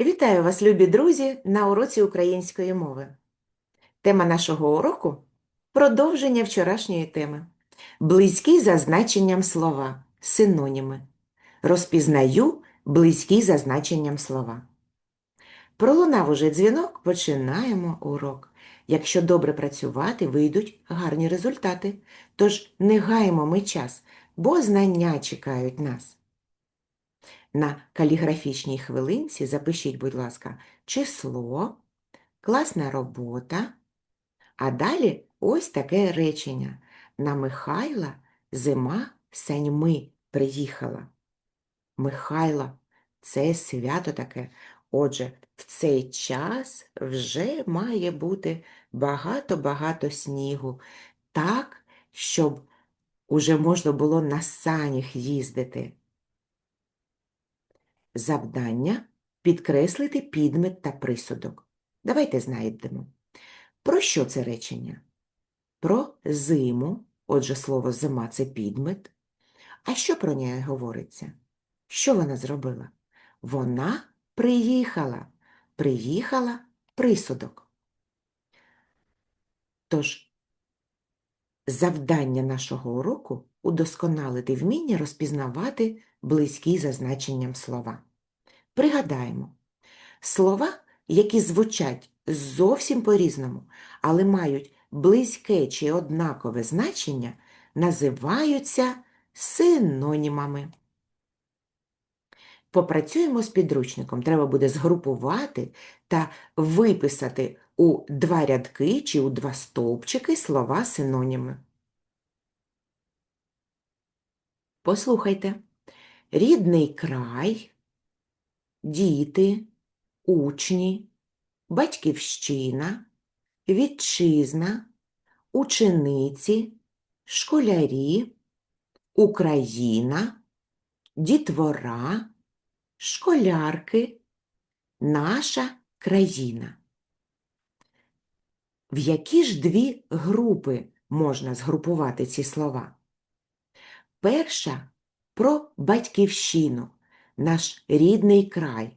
Вітаю вас, любі друзі, на уроці української мови. Тема нашого уроку продовження вчорашньої теми. Близькі за значенням слова, синоніми. Розпізнаю близькі за значенням слова. Пролунав уже дзвінок, починаємо урок. Якщо добре працювати, вийдуть гарні результати. Тож не гаємо ми час, бо знання чекають нас. На каліграфічній хвилинці запишіть, будь ласка, число, класна робота, а далі ось таке речення. На Михайла зима саньми приїхала. Михайла це свято таке. Отже, в цей час вже має бути багато-багато снігу, так, щоб уже можна було на санях їздити. Завдання підкреслити підмет та присудок. Давайте знайдемо. Про що це речення? Про зиму, отже, слово зима це підмет. А що про неї говориться? Що вона зробила? Вона приїхала. Приїхала присудок. Тож, завдання нашого уроку удосконалити вміння розпізнавати близькі за значенням слова. Пригадаємо, слова, які звучать зовсім по-різному, але мають близьке чи однакове значення, називаються синонімами. Попрацюємо з підручником. Треба буде згрупувати та виписати у два рядки чи у два стовпчики слова синоніми. Послухайте. Рідний край, діти, учні, батьківщина, вітчизна, учениці, школярі, Україна, дітвора, школярки, наша країна. В які ж дві групи можна згрупувати ці слова? Перша про батьківщину, наш рідний край.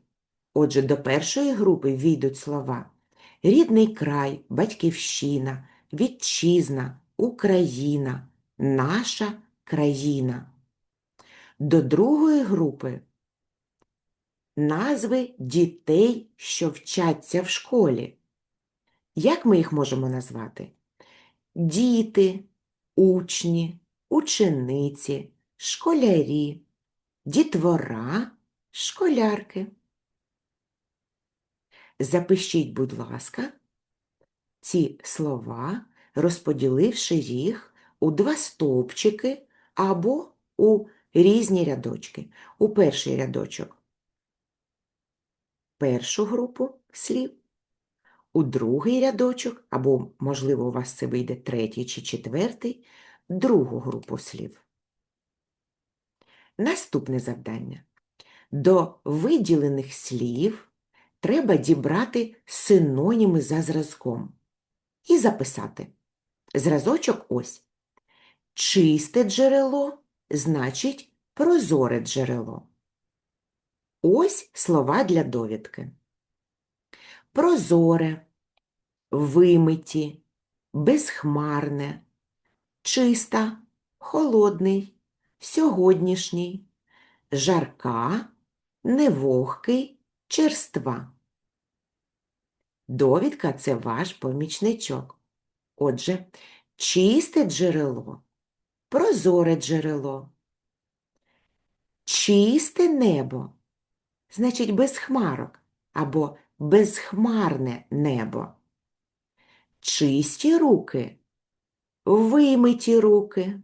Отже, до першої групи війдуть слова рідний край, батьківщина, вітчизна, Україна, наша країна. До другої групи назви дітей, що вчаться в школі. Як ми їх можемо назвати? Діти, учні, учениці, школярі, дітвора, школярки. Запишіть, будь ласка, ці слова, розподіливши їх у два стовпчики або у різні рядочки. У перший рядочок першу групу слів, у другий рядочок, або, можливо, у вас це вийде третій чи четвертий, другу групу слів. Наступне завдання. До виділених слів треба дібрати синоніми за зразком і записати. Зразочок ось. Чисте джерело значить прозоре джерело. Ось слова для довідки. Прозоре, вимиті, безхмарне, чиста, холодний, сьогоднішній, жарка, невогкий, черства. Довідка це ваш помічничок. Отже, чисте джерело, прозоре джерело, чисте небо, значить без хмарок або безхмарне небо. Чисті руки, вимиті руки.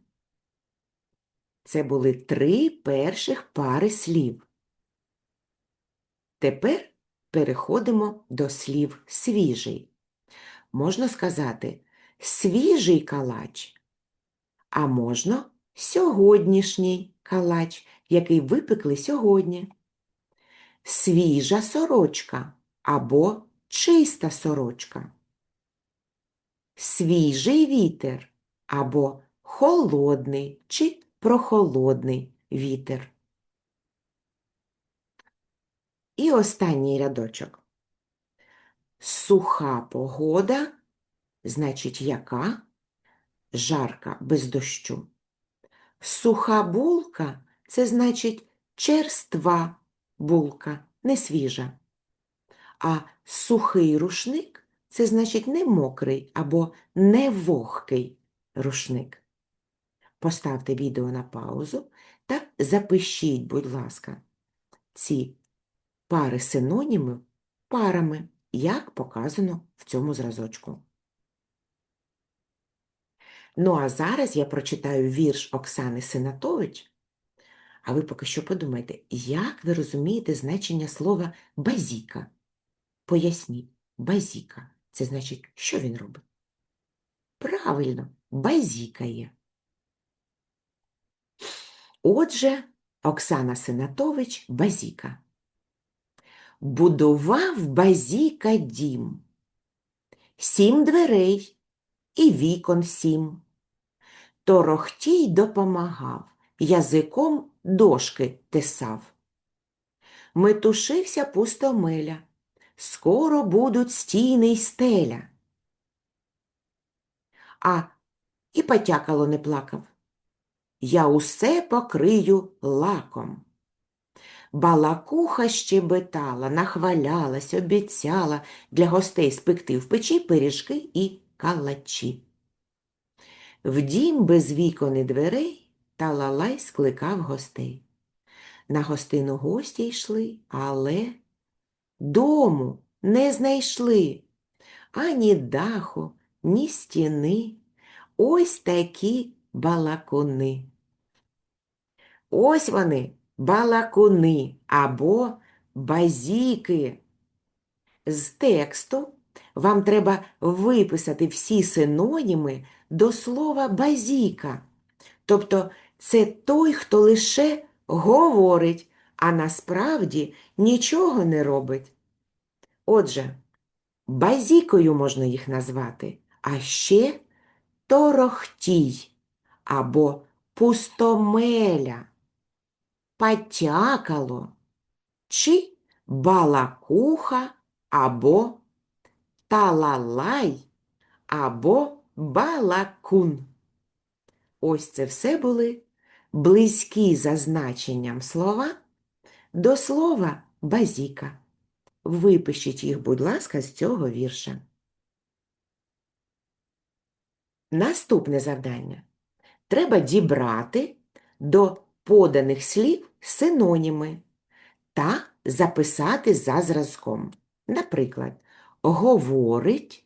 Це були три перших пари слів. Тепер переходимо до слів свіжий. Можна сказати свіжий калач, а можна сьогоднішній калач, який випекли сьогодні. Свіжа сорочка або чиста сорочка. Свіжий вітер або холодний чи прохолодний вітер. І останній рядочок. Суха погода, значить, яка? Жарка без дощу. Суха булка це значить черства булка, не свіжа. А сухий рушник це значить не мокрий або не вогкий рушник. Поставте відео на паузу та запишіть, будь ласка, ці пари синонімів парами, як показано в цьому зразочку. Ну, а зараз я прочитаю вірш Оксани Синатович, а ви поки що подумайте, як ви розумієте значення слова базіка? Поясніть, базіка – це значить, що він робить? Правильно, базікає. Отже, Оксана Синатович Базіка. Будував Базіка дім, сім дверей і вікон сім. Торохтій допомагав, язиком дошки тесав. Метушився пустомеля, скоро будуть стіни й стеля. А і потякало не плакав. Я усе покрию лаком. Балакуха щебетала, нахвалялась, обіцяла для гостей спекти в печі пиріжки і калачі. В дім без вікон і дверей талалай скликав гостей. На гостину гості йшли, але дому не знайшли ані даху, ні стіни. Ось такі балакуни. Ось вони, балакуни або базіки. З тексту вам треба виписати всі синоніми до слова базіка. Тобто це той, хто лише говорить, а насправді нічого не робить. Отже, базікою можна їх назвати, а ще торохтій або пустомеля, потякало чи балакуха або талалай або балакун. Ось це все були близькі за значенням слова до слова базіка. Випишіть їх, будь ласка, з цього вірша. Наступне завдання. Треба дібрати до поданих слів синоніми та записати за зразком. Наприклад, говорить,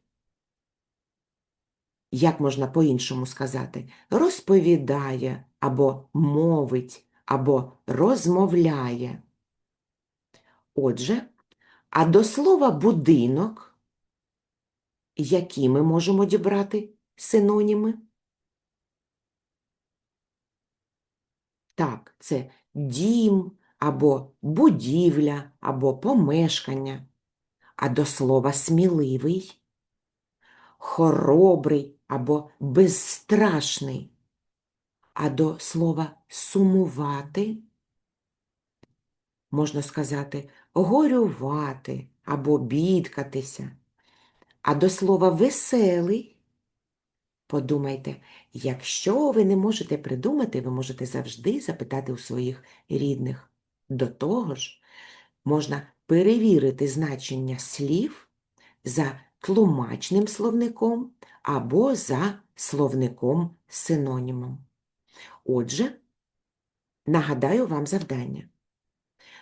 як можна по-іншому сказати, розповідає або мовить, або розмовляє. Отже, а до слова будинок, які ми можемо дібрати синоніми? Так, це дім або будівля, або помешкання. А до слова сміливий, хоробрий або безстрашний. А до слова сумувати можна сказати горювати або бідкатися. А до слова веселий Подумайте, якщо ви не можете придумати, ви можете завжди запитати у своїх рідних. До того ж, можна перевірити значення слів за тлумачним словником або за словником синонімом. Отже, нагадаю вам завдання.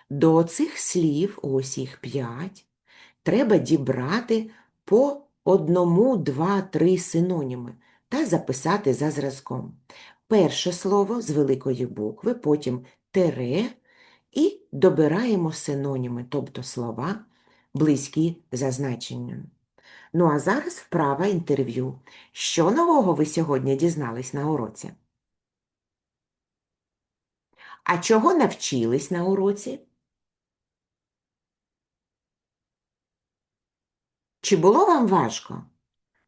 До цих слів, ось їх п'ять, треба дібрати по одному, два, три синоніми та записати за зразком. Перше слово з великої букви, потім тере і добираємо синоніми, тобто слова, близькі за значенням. Ну а зараз вправа інтерв'ю. Що нового ви сьогодні дізнались на уроці? А чого навчились на уроці? Чи було вам важко?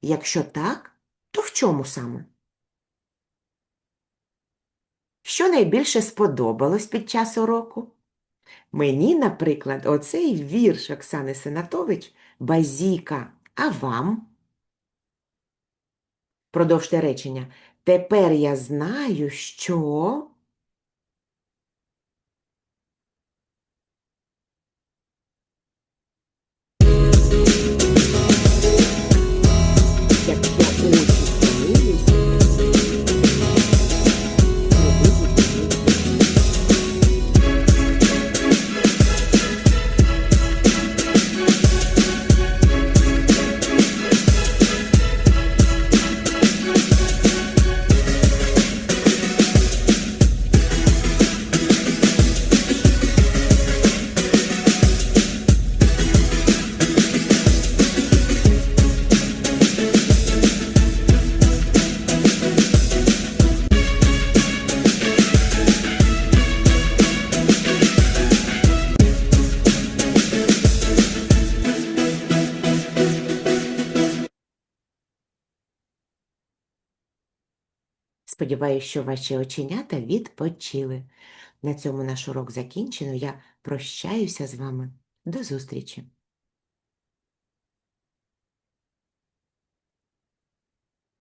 Якщо так, то в чому саме? Що найбільше сподобалось під час уроку? Мені, наприклад, оцей вірш Оксани Сенатович Базіка. А вам? Продовжте речення. Тепер я знаю, що. Сподіваюсь, що ваші оченята відпочили. На цьому наш урок закінчено. Я прощаюся з вами. До зустрічі!